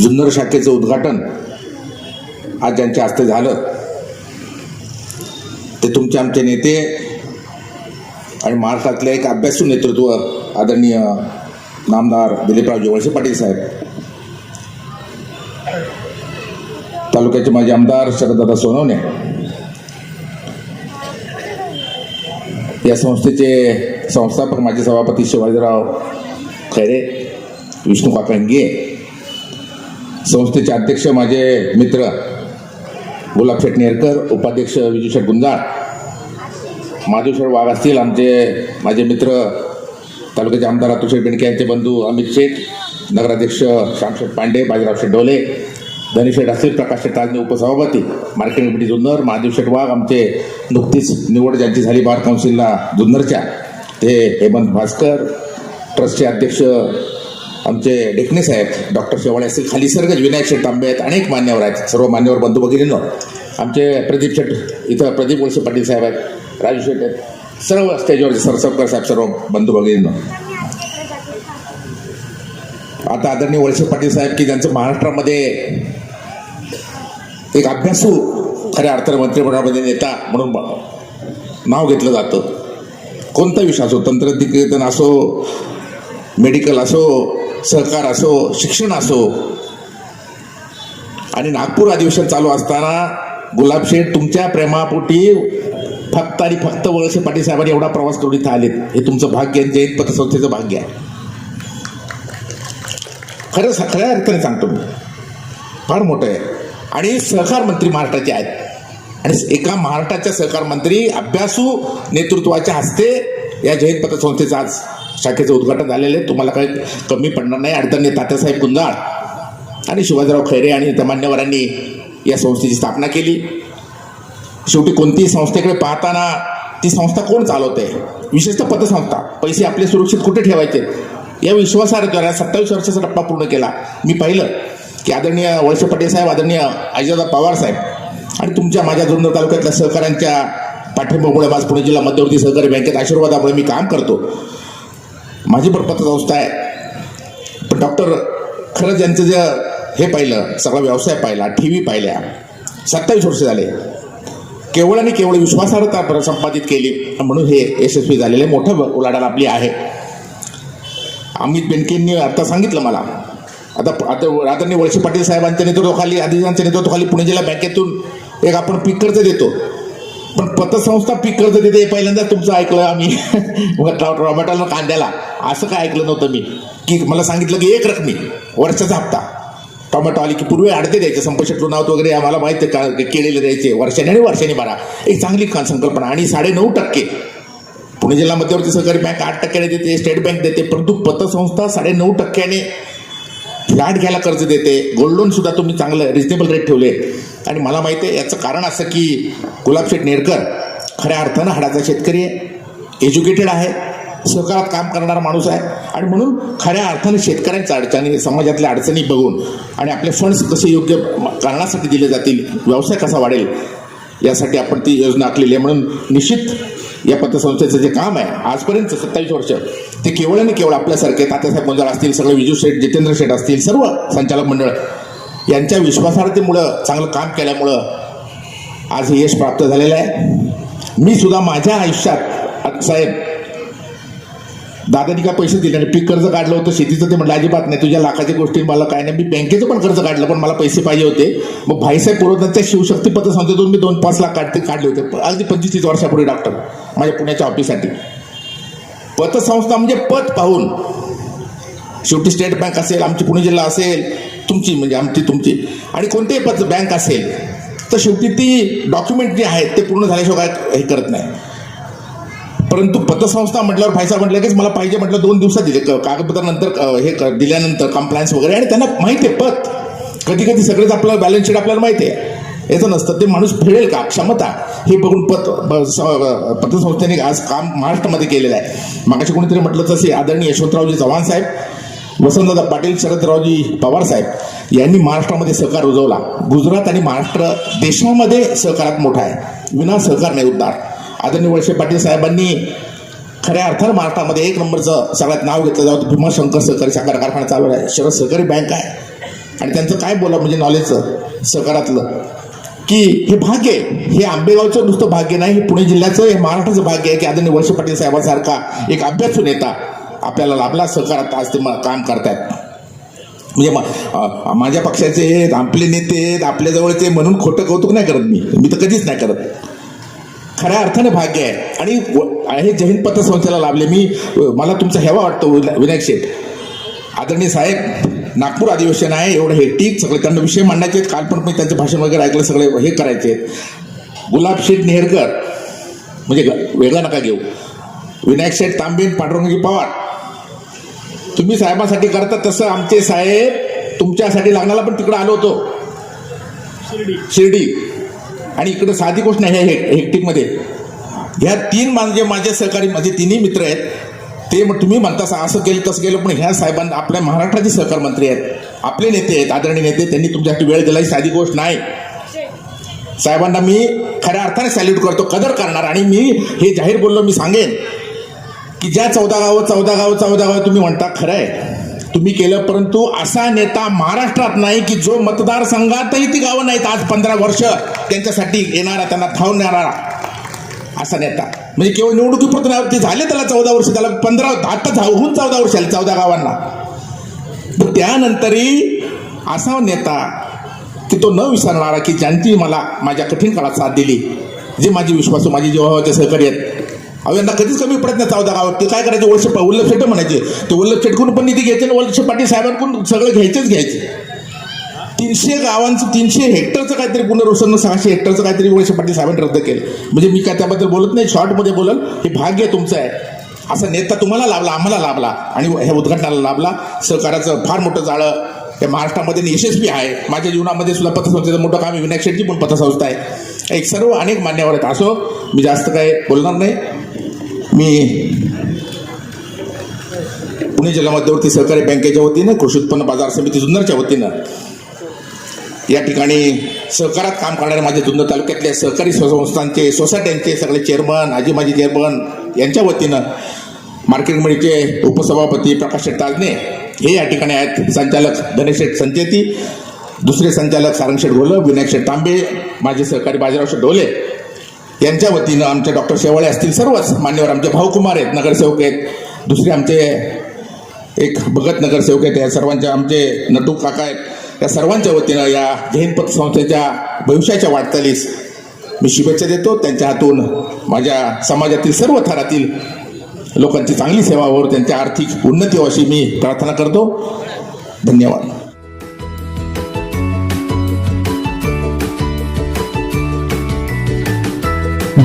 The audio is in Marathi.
जुन्नर शाखेचं उद्घाटन आज ज्यांच्या हस्ते झालं ते तुमचे आमचे नेते आणि महाराष्ट्रातले एक अभ्यासू नेतृत्व आदरणीय नामदार दिलीपरावजी वळसे पाटील साहेब. तालुक्याचे माजी आमदार शरददादा सोनवणे. या संस्थेचे संस्थापक माजी सभापती शिवाजीराव खैरे विष्णू काकांगे संस्थेचे अध्यक्ष माझे मित्र गुलाब शेटनेरकर उपाध्यक्ष विजू गुंजाळ माधुशेठ वाघ असतील आमचे माझे मित्र तालुक्याचे आमदार अतुल बेंडके यांचे बंधू अमित शेठ नगराध्यक्ष श्यामशेठ पांडे बाजीराव शेठ डोले धनीशेठ असतील प्रकाश शेठ ताजने उपसभापती मार्केटिंग कमिटी जुन्नर महादेव शेठ वाघ आमचे नुकतीच निवड ज्यांची झाली बार काउन्सिलला जुन्नरच्या ते हेमंत भास्कर ट्रस्टचे अध्यक्ष आमचे डेकणे साहेब डॉक्टर शेवाळे असतील खाली सरगज विनायक शेठ तांबे आहेत अनेक मान्यवर आहेत सर्व मान्यवर बंधू भगिनींनो. आमचे प्रदीप शेठ इथं प्रदीप वळसे पाटील साहेब आहेत राजू शेठ आहेत सर्व स्टेजवरचे सरसबकर साहेब सर्व बंधू भगिनींनो. आता आदरणीय वळसे पाटील साहेब की ज्यांचं महाराष्ट्रामध्ये एक अभ्यासू खऱ्या अर्थानं मंत्रिमंडळामध्ये नेता म्हणून नाव घेतलं जातं. कोणता विषय असो तंत्रज्ञान असो मेडिकल असो सहकार असो शिक्षण असो आणि नागपूर अधिवेशन चालू असताना गुलाबशेठ तुमच्या प्रेमापोटी फक्त आणि फक्त वळसे पाटील साहेबांनी एवढा प्रवास करून इथं आलेत. हे तुमचं भाग्य आहे, जैन पतसंस्थेचं भाग्य आहे. खरं खऱ्या अर्थाने सांगतो मी. फार मोठं आहे. आणि सहकार मंत्री महाराष्ट्राचे आहेत. आणि एका महाराष्ट्राच्या सहकार मंत्री अभ्यासू नेतृत्वाच्या हस्ते या जैन पतसंस्थेचा आज शाखेचं उद्घाटन झालेलं आहे. तुम्हाला काही कमी पडणार नाही. अडचणी तात्यासाहेब कुंजाळ आणि शिवाजीराव खैरे आणि त्या मान्यवरांनी या संस्थेची स्थापना केली. शेवटी कोणतीही संस्थेकडे पाहताना ती संस्था कोण चालवते? विशेषतः पतसंस्था. पैसे आपले सुरक्षित कुठे ठेवायचे? या विश्वासार्हतेवर सत्तावीस वर्षाचा टप्पा पूर्ण केला. मी पाहिलं की आदरणीय वळसे पटेल साहेब आदरणीय अजितदादा पवार साहेब आणि तुमच्या माझ्या जुन्नर तालुक्यातल्या सहकाऱ्यांच्या पाठिंबामुळे माझ पुणे जिल्हा मध्यवर्ती सहकारी बँकेत आशीर्वादामुळे मी काम करतो. माझी पण पतसंस्था आहे. पण डॉक्टर खरंच यांचं जे हे पाहिलं सगळा व्यवसाय पाहिला टी व्ही पाहिल्या सत्तावीस वर्ष झाले. केवळ आणि केवळ विश्वासार्हता संपादित केली. म्हणून हे यशस्वी झालेले मोठं उलाढाल आपली आहे. अमित बेनकेंनी आता सांगितलं मला. आता आता आदरणीय वळसे पाटील साहेबांच्या नेतृत्वाखाली अधिकाऱ्यांच्या नेतृत्वाखाली पुणे जिल्हा बँकेतून एक आपण पीक कर्ज देतो. पण पतसंस्था पीक कर्ज देते पहिल्यांदा तुमचं ऐकलं आम्ही. टोमॅटोला कांद्याला. असं काय ऐकलं नव्हतं मी. की मला सांगितलं की एक रकमी वर्षाचा हप्ता. टोमॅटो आली की पूर्वी अडते द्यायचे संपशेट लोणावत वगैरे आम्हाला माहिती आहे का केलेले द्यायचे वर्षाने आणि वर्षाने भरा. एक चांगली का- संकल्पना. आणि साडे नऊ टक्के. पुणे जिल्हा मध्यवर्ती सहकारी बँक आठ टक्क्याने देते स्टेट बँक देते परंतु पतसंस्था साडे नऊ टक्क्याने फ्लॅट घ्यायला कर्ज देते. गोल्ड लोन सुद्धा तुम्ही चांगलं रिजनेबल रेट ठेवले. आणि मला माहिती आहे याचं कारण असं की गुलाबशेठ नेरकर खऱ्या अर्थानं हाडाचा शेतकरी आहे एज्युकेटेड आहे सहकारात काम करणारा माणूस आहे. आणि म्हणून खऱ्या अर्थाने शेतकऱ्यांच्या अडचणी समाजातल्या अडचणी बघून आणि आपले फंड्स कसे योग्य कारणासाठी दिले जातील व्यवसाय कसा वाढेल यासाठी आपण ती योजना आखलेली आहे. म्हणून निश्चित या पतसंस्थेचं जे काम आहे आजपर्यंत सत्तावीस वर्ष ते केवळ आणि केवळ आपल्यासारखे तात्यासाहेब गोंजाळ असतील सगळे विजू शेठ जितेंद्र शेठ असतील सर्व संचालक मंडळ यांच्या विश्वासार्हतेमुळं चांगलं काम केल्यामुळं आज हे यश प्राप्त झालेलं आहे. मी सुद्धा माझ्या आयुष्यात साहेब दादानी काय पैसे दिले आणि पीक कर्ज काढलं होतं शेतीचं ते म्हटलं अजिबात नाही तुझ्या लाखाच्या गोष्टी मला काय नाही मी बँकेचं पण कर्ज काढलं पण मला पैसे पाहिजे होते. मग भाईसाहेब पुरोहितांच्या शिवशक्ती पतसंस्थेतून मी दोन पाच लाख काढते काढले होते अगदी पंचवीस तीस वर्षापूर्वी डॉक्टर माझ्या पुण्याच्या ऑफिससाठी. पतसंस्था म्हणजे पत पाहून. शेवटी स्टेट बँक असेल आमची पुणे जिल्हा असेल तुमची म्हणजे आमची तुमची. आणि कोणतेही पत्र बँक असेल तर शेवटी ती डॉक्युमेंट जे आहेत ते पूर्ण झाल्याशिवाय हे करत नाही. परंतु पतसंस्था म्हटल्यावर फायसा म्हटलं की मला पाहिजे म्हटलं दोन दिवसात दिले. क- कागदपत्र नंतर हे क- दिल्यानंतर कंप्लायन्स वगैरे. आणि त्यांना माहिती आहे पत. कधी कधी सगळेच आपल्याला बॅलन्स शीट आपल्याला माहिती आहे. याचं नसतं. ते माणूस फेडेल का? क्षमता. हे बघून पत स- पतसंस्थेने आज काम महाराष्ट्रामध्ये केलेलं आहे. मागाशी कोणीतरी म्हटलं तसे आदरणीय यशवंतरावजी चव्हाण साहेब वसंतदादा पाटील शरदरावजी पवार साहेब यांनी महाराष्ट्रामध्ये सहकार रुजवला. गुजरात आणि महाराष्ट्र देशामध्ये सहकारात मोठा आहे. विना सहकार नाही उद्धार. आदरणीय वळसे पाटील साहेबांनी खऱ्या अर्थानं महाराष्ट्रामध्ये एक नंबरचं सगळ्यात नाव घेतलं जातं. भीमाशंकर सहकारी साखर कारखाना चालू आहे. शरद सहकारी बँक आहे. आणि त्यांचं काय बोला म्हणजे नॉलेजचं सहकारातलं? की हे भाग्य आहे. हे आंबेगावचं नुसतं भाग्य नाही हे पुणे जिल्ह्याचं हे महाराष्ट्राचं भाग्य आहे की आदरणीय वर्ष पाटील साहेबांसारखा एक अभ्यासू नेता आपल्याला लाभला सहकारात आज ते काम करतायत. म्हणजे म- माझ्या पक्षाचे आहेत, आपले नेते आहेत, आपल्याजवळचे म्हणून खोटं कौतुक नाही करत मी. मी तर कधीच नाही करत. खऱ्या अर्थाने भाग्य आहे. आणि हे जैन पत्रसंस्थेला लाभले. मी मला तुमचा हेवा वाटतो विनायक शेठ. आदरणीय साहेब नागपूर अधिवेशन आहे एवढं हेटिक सगळे. त्यांना विषय मांडायचे आहेत. काल पण मी त्यांचं भाषण वगैरे ऐकलं सगळे हे करायचे गुलाब शेठ नेहरकर म्हणजे ग- वेगळा नका घेऊ. विनायक शेठ तांबेन पांडुरंगजी पवार. तुम्ही साहेबांसाठी करता तसं आमचे साहेब तुमच्यासाठी लग्नाला पण तिकडे आलो होतो. शिर्डी. आणि इकडे साधी गोष्ट नाही हे हेक्टिकमध्ये. ह्या तीन म्हणजे माझे सहकारी माझे तिन्ही मित्र आहेत ते मग तुम्ही म्हणता असं केलं तसं केलं पण ह्या साहेबांना आपल्या महाराष्ट्राचे सहकार मंत्री आहेत आपले नेते आहेत आदरणीय नेते त्यांनी तुमच्यासाठी वेळ दिला ही साधी गोष्ट नाही साहेबांना मी खऱ्या अर्थाने सॅल्यूट करतो कदर करणार आणि मी हे जाहीर बोललो मी सांगेन. की ज्या चौदा गावं चौदा गावं चौदा गावं तुम्ही म्हणता खरं आहे तुम्ही केलं परंतु असा नेता महाराष्ट्रात नाही की जो मतदारसंघातही ती गावं नाहीत. आज पंधरा वर्ष त्यांच्यासाठी येणारा त्यांना थावणारा असा नेता. म्हणजे केवळ निवडणुकीपुरतं नाही ते झाले त्याला चौदा वर्ष त्याला पंधरा आता होऊन चौदा वर्ष आले चौदा गावांना. त्यानंतरही असा नेता की तो न विसरणारा की ज्यांची मला माझ्या कठीण काळात साथ दिली. जे माझी विश्वासू माझी जीवाचे सहकारी आहेत अहो यांना कधीच कमी पडत नाही चौदा गावात ते काय करायचे? वल्लभ वल्लभ शेट म्हणायचे. ते वल्लभ शेटकडून पण निधी घ्यायचे आणि वल्लभ पाटील साहेबांकडून सगळं घ्यायचेच घ्यायचे. तीनशे गावांचं तीनशे हेक्टरचं काहीतरी पुनर्वसन सहाशे हेक्टरचं काहीतरी वळसे पाटील साहेबांनी रद्द केलं. म्हणजे मी काय त्याबद्दल बोलत नाही शॉर्टमध्ये बोलल हे भाग्य तुमचं आहे. असा नेता तुम्हाला लाभला आम्हाला लाभला आणि ह्या उद्घाटनाला लाभला. सहकाराचं फार मोठं जाळं. या महाराष्ट्रामध्ये यशस्वी आहे. माझ्या जीवनामध्ये सुद्धा पतसंस्थेचं मोठं काम आहे. विनायक शेट्टी पण पतसंस्था आहे. एक सर्व अनेक मान्यवर आहेत. असो मी जास्त काय बोलणार नाही. मी पुणे जिल्हा मध्यवर्ती सहकारी बँकेच्या वतीनं कृषी उत्पन्न बाजार समिती जुन्नरच्या वतीनं या ठिकाणी सहकारात काम करणारे माझे जुन्नर तालुक्यातल्या सहकारी संस्थांचे सोसायट्यांचे सगळे चेअरमन आजी माजी चेअरमन यांच्या वतीनं मार्केट कमिटीचे उपसभापती प्रकाश शेठ ताजने हे या ठिकाणी आहेत. संचालक गणेश शेठ संचेती दुसरे संचालक सारंग शेठ घोलप विनायक शेठ तांबे माझे सहकारी बाजीराव शेठ ढोले यांच्या वतीनं आमचे डॉक्टर शेवाळे असतील सर्वच मान्यवर आमचे भाऊकुमार आहेत नगरसेवक आहेत. दुसरे आमचे एक भगत नगरसेवक आहेत या सर्वांच्या आमचे नटू काका आहेत. या सर्वांच्या वतीनं या जैनपत संस्थेच्या भविष्याच्या वाटचालीस मी शुभेच्छा देतो. त्यांच्या हातून माझ्या समाजातील सर्व थरातील लोकांची चांगली सेवा हो त्यांची आर्थिक उन्नती व्हावी अशी मी प्रार्थना करतो. धन्यवाद.